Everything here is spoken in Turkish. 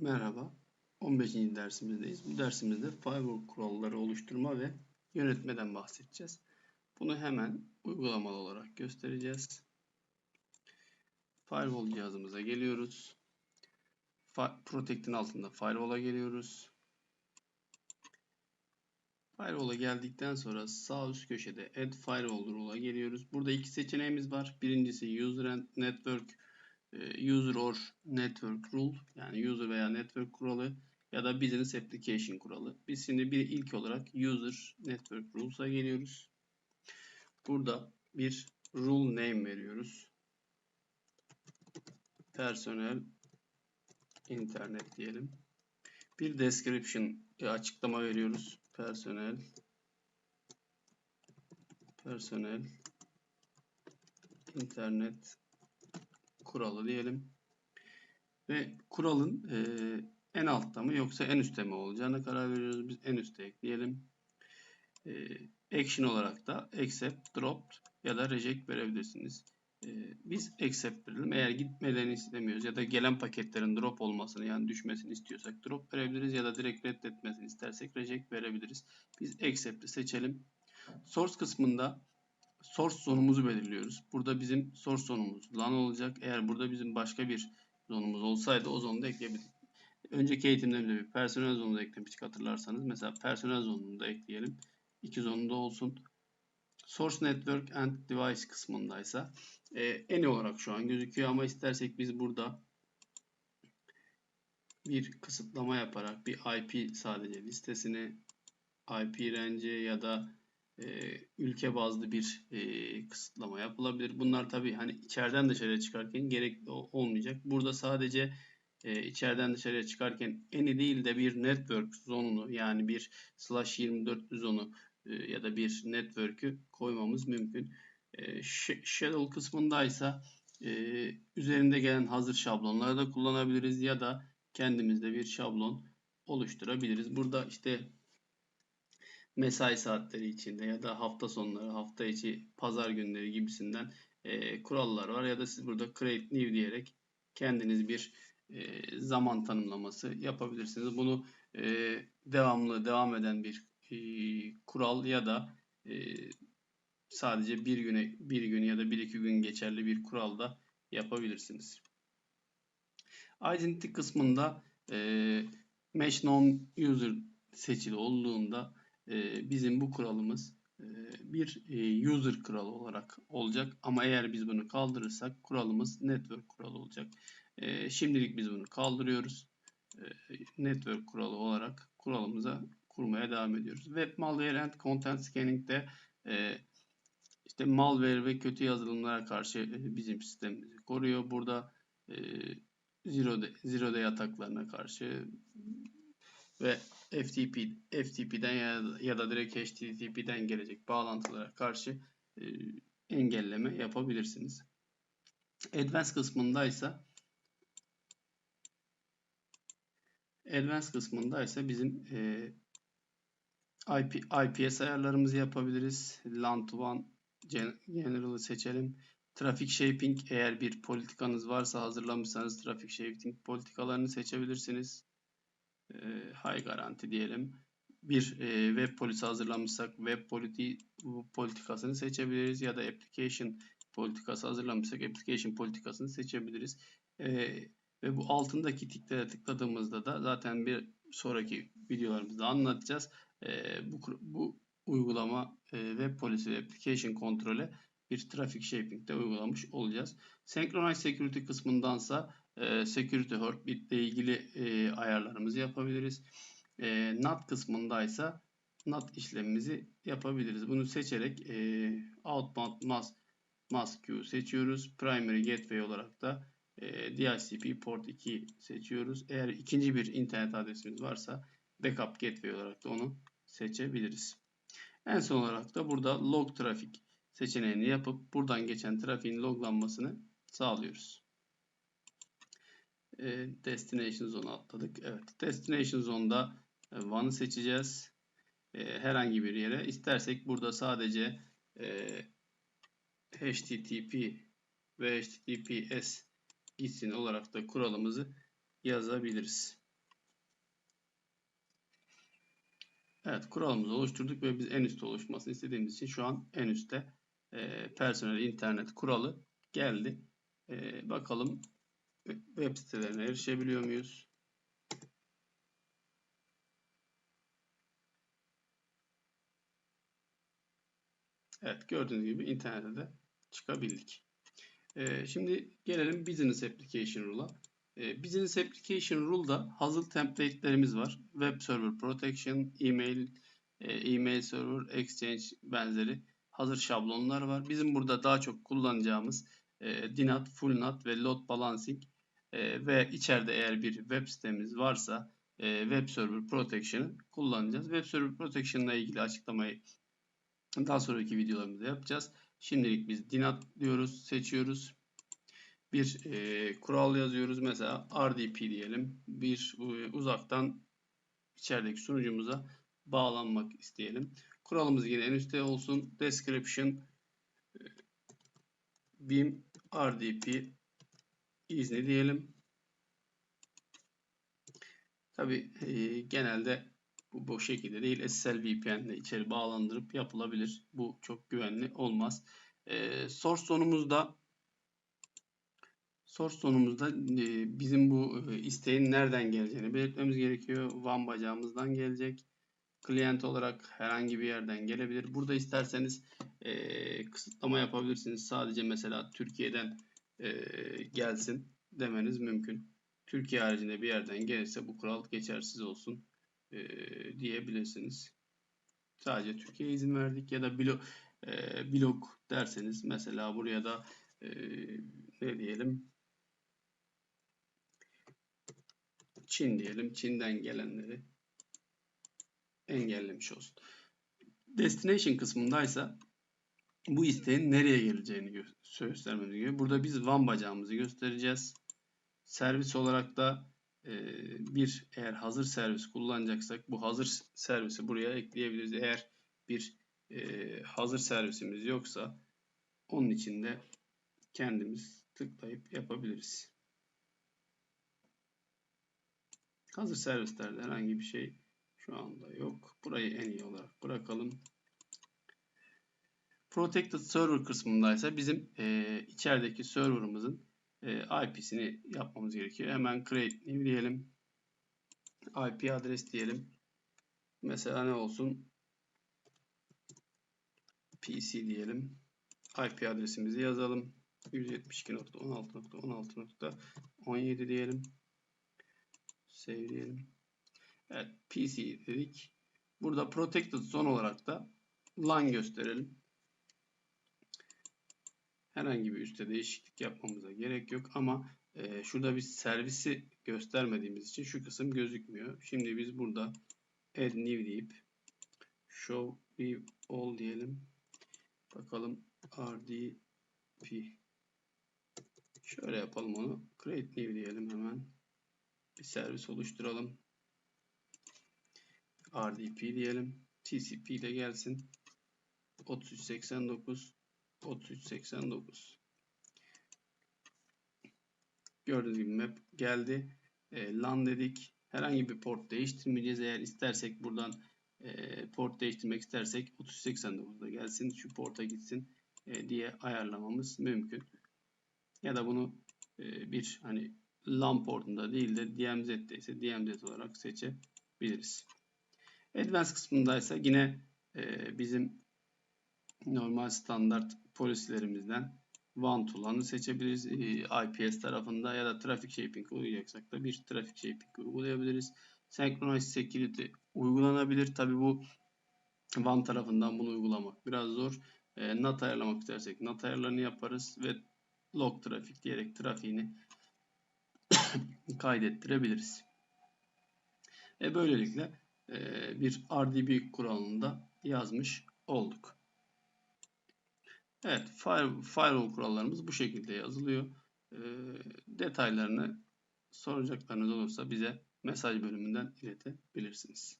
Merhaba, 15. dersimizdeyiz. Bu dersimizde firewall kuralları oluşturma ve yönetmeden bahsedeceğiz. Bunu hemen uygulamalı olarak göstereceğiz. Firewall cihazımıza geliyoruz. Protect'in altında firewall'a geliyoruz. Firewall'a geldikten sonra sağ üst köşede Add Firewall Rule'a geliyoruz. Burada iki seçeneğimiz var. Birincisi User and Network user or network rule yani user veya network kuralı ya da business application kuralı. Biz şimdi bir ilk olarak user network rules'a geliyoruz. Burada bir rule name veriyoruz. Personel internet diyelim. Bir description açıklama veriyoruz. Personel personel internet kuralı diyelim. Ve kuralın e, en altta mı yoksa en üstte mi olacağına karar veriyoruz. Biz en üstte ekleyelim. E, action olarak da accept, dropped ya da reject verebilirsiniz. E, biz accept verelim. Eğer gitmelerini istemiyoruz ya da gelen paketlerin drop olmasını yani düşmesini istiyorsak drop verebiliriz ya da direkt reddetmesini istersek reject verebiliriz. Biz accept'i seçelim. Source kısmında source zonumuzu belirliyoruz. Burada bizim source zonumuz LAN olacak. Eğer burada bizim başka bir zonumuz olsaydı o zonu da ekleyebilirdik. Önceki eğitimlerimde bir personel zonu da eklemiştik hatırlarsanız. Mesela personel zonunu da ekleyelim. İki zonunda olsun. Source Network and Device kısmındaysa e, en olarak şu an gözüküyor ama istersek biz burada bir kısıtlama yaparak bir IP sadece listesini IP range ya da e, ülke bazlı bir e, kısıtlama yapılabilir. Bunlar tabii hani içeriden dışarıya çıkarken gerekli olmayacak. Burada sadece e, içeriden dışarıya çıkarken eni değil de bir network zonunu yani bir slash 24 zonu e, ya da bir network'ü koymamız mümkün. E, schedule kısmındaysa e, üzerinde gelen hazır şablonları da kullanabiliriz ya da kendimizde bir şablon oluşturabiliriz. Burada işte mesai saatleri içinde ya da hafta sonları, hafta içi, pazar günleri gibisinden e, kurallar var. Ya da siz burada create new diyerek kendiniz bir e, zaman tanımlaması yapabilirsiniz. Bunu e, devamlı devam eden bir e, kural ya da e, sadece bir güne bir gün ya da bir iki gün geçerli bir kural da yapabilirsiniz. Identity kısmında e, Mesh Non User seçili olduğunda ee, bizim bu kuralımız e, bir e, user kuralı olarak olacak. Ama eğer biz bunu kaldırırsak kuralımız network kuralı olacak. Ee, şimdilik biz bunu kaldırıyoruz. Ee, network kuralı olarak kuralımıza kurmaya devam ediyoruz. Web malware and content scanning de e, işte malware ve kötü yazılımlara karşı bizim sistemimizi koruyor. Burada zero zero day ataklarına karşı ve FTP, FTP'den ya, ya da direkt HTTP'den gelecek bağlantılara karşı e, engelleme yapabilirsiniz. Advanced kısmında ise Advanced kısmında ise bizim e, IP, IPS ayarlarımızı yapabiliriz. LAN to WAN General'ı seçelim. Traffic Shaping eğer bir politikanız varsa hazırlamışsanız Traffic Shaping politikalarını seçebilirsiniz. Ee, high garanti diyelim. Bir e, web polisi hazırlamışsak web politi, politikasını seçebiliriz ya da application politikası hazırlamışsak application politikasını seçebiliriz. E, ve bu altındaki tiklere tıkladığımızda da zaten bir sonraki videolarımızda anlatacağız. E, bu, bu uygulama e, web polisi ve application kontrole bir traffic shaping'de uygulamış olacağız. Synchronized security kısmındansa e, security heartbeat ile ilgili e, ayarlarımızı yapabiliriz. E, NAT kısmındaysa NAT işlemimizi yapabiliriz. Bunu seçerek e, outbound mask, mask seçiyoruz. Primary gateway olarak da e, DHCP port 2 seçiyoruz. Eğer ikinci bir internet adresimiz varsa backup gateway olarak da onu seçebiliriz. En son olarak da burada log trafik seçeneğini yapıp buradan geçen trafiğin loglanmasını sağlıyoruz. E, Destination Zone'a atladık. Evet, Destination Zone'da e, One'ı seçeceğiz. E, herhangi bir yere. İstersek burada sadece HTTP ve HTTPS gitsin olarak da kuralımızı yazabiliriz. Evet kuralımızı oluşturduk ve biz en üstte oluşmasını istediğimiz için şu an en üstte personel internet kuralı geldi. Bakalım web sitelerine erişebiliyor muyuz? Evet gördüğünüz gibi internete de çıkabildik. Ee, şimdi gelelim Business Application Rule'a. Ee, Business Application Rule'da hazır template'lerimiz var. Web Server Protection, Email, e, Email Server, Exchange benzeri hazır şablonlar var. Bizim burada daha çok kullanacağımız e, DNAT, FullNAT ve Load Balancing e, ve içeride eğer bir web sitemiz varsa e, Web Server Protection'ı kullanacağız. Web Server Protection ile ilgili açıklamayı daha sonraki videolarımızda yapacağız. Şimdilik biz dinat diyoruz, seçiyoruz. Bir e, kural yazıyoruz. Mesela RDP diyelim. Bir e, uzaktan içerideki sunucumuza bağlanmak isteyelim. Kuralımız yine en üstte olsun. Description e, BIM RDP izni diyelim. Tabi e, genelde bu, bu şekilde değil. SSL VPN ile içeri bağlandırıp yapılabilir. Bu çok güvenli olmaz. E, source sonumuzda source sonumuzda e, bizim bu e, isteğin nereden geleceğini belirtmemiz gerekiyor. WAN bacağımızdan gelecek. Client olarak herhangi bir yerden gelebilir. Burada isterseniz e, kısıtlama yapabilirsiniz. Sadece mesela Türkiye'den e, gelsin demeniz mümkün. Türkiye haricinde bir yerden gelirse bu kural geçersiz olsun e, diyebilirsiniz. Sadece Türkiye'ye izin verdik ya da blok, e, blok derseniz mesela buraya da e, ne diyelim Çin diyelim. Çin'den gelenleri engellemiş olsun. Destination kısmındaysa bu isteğin nereye geleceğini gö göstermemiz gerekiyor. Burada biz WAN bacağımızı göstereceğiz. Servis olarak da bir eğer hazır servis kullanacaksak bu hazır servisi buraya ekleyebiliriz. Eğer bir e, hazır servisimiz yoksa onun için de kendimiz tıklayıp yapabiliriz. Hazır servislerde herhangi bir şey şu anda yok. Burayı en iyi olarak bırakalım. Protected Server kısmındaysa bizim e, içerideki serverımızın e, IP'sini yapmamız gerekiyor. Hemen create new diyelim. IP adres diyelim. Mesela ne olsun? PC diyelim. IP adresimizi yazalım. 172.16.16.17 diyelim. Save diyelim. Evet PC dedik. Burada protected zone olarak da LAN gösterelim. Herhangi bir üstte değişiklik yapmamıza gerek yok ama e, şurada bir servisi göstermediğimiz için şu kısım gözükmüyor. Şimdi biz burada add new deyip show view all diyelim. Bakalım rdp şöyle yapalım onu. Create new diyelim hemen. Bir servis oluşturalım. RDP diyelim. TCP ile gelsin. 3389 3389 Gördüğünüz gibi map geldi. E, LAN dedik. Herhangi bir port değiştirmeyeceğiz. Eğer istersek buradan e, port değiştirmek istersek 3389'da gelsin. Şu porta gitsin e, diye ayarlamamız mümkün. Ya da bunu e, bir hani LAN portunda değil de DMZ'de ise DMZ olarak seçebiliriz. Advanced kısmındaysa yine e, bizim normal standart polislerimizden WAN tool'unu seçebiliriz. Ee, IPS tarafında ya da Traffic Shaping uygulayacaksak da bir Traffic Shaping uygulayabiliriz. Synchronized Security uygulanabilir. Tabi bu WAN tarafından bunu uygulamak biraz zor. E, NAT ayarlamak istersek NAT ayarlarını yaparız ve log trafik diyerek trafiğini kaydettirebiliriz. E böylelikle bir RDB kuralını da yazmış olduk. Evet, fire, firewall kurallarımız bu şekilde yazılıyor. E, detaylarını soracaklarınız olursa bize mesaj bölümünden iletebilirsiniz.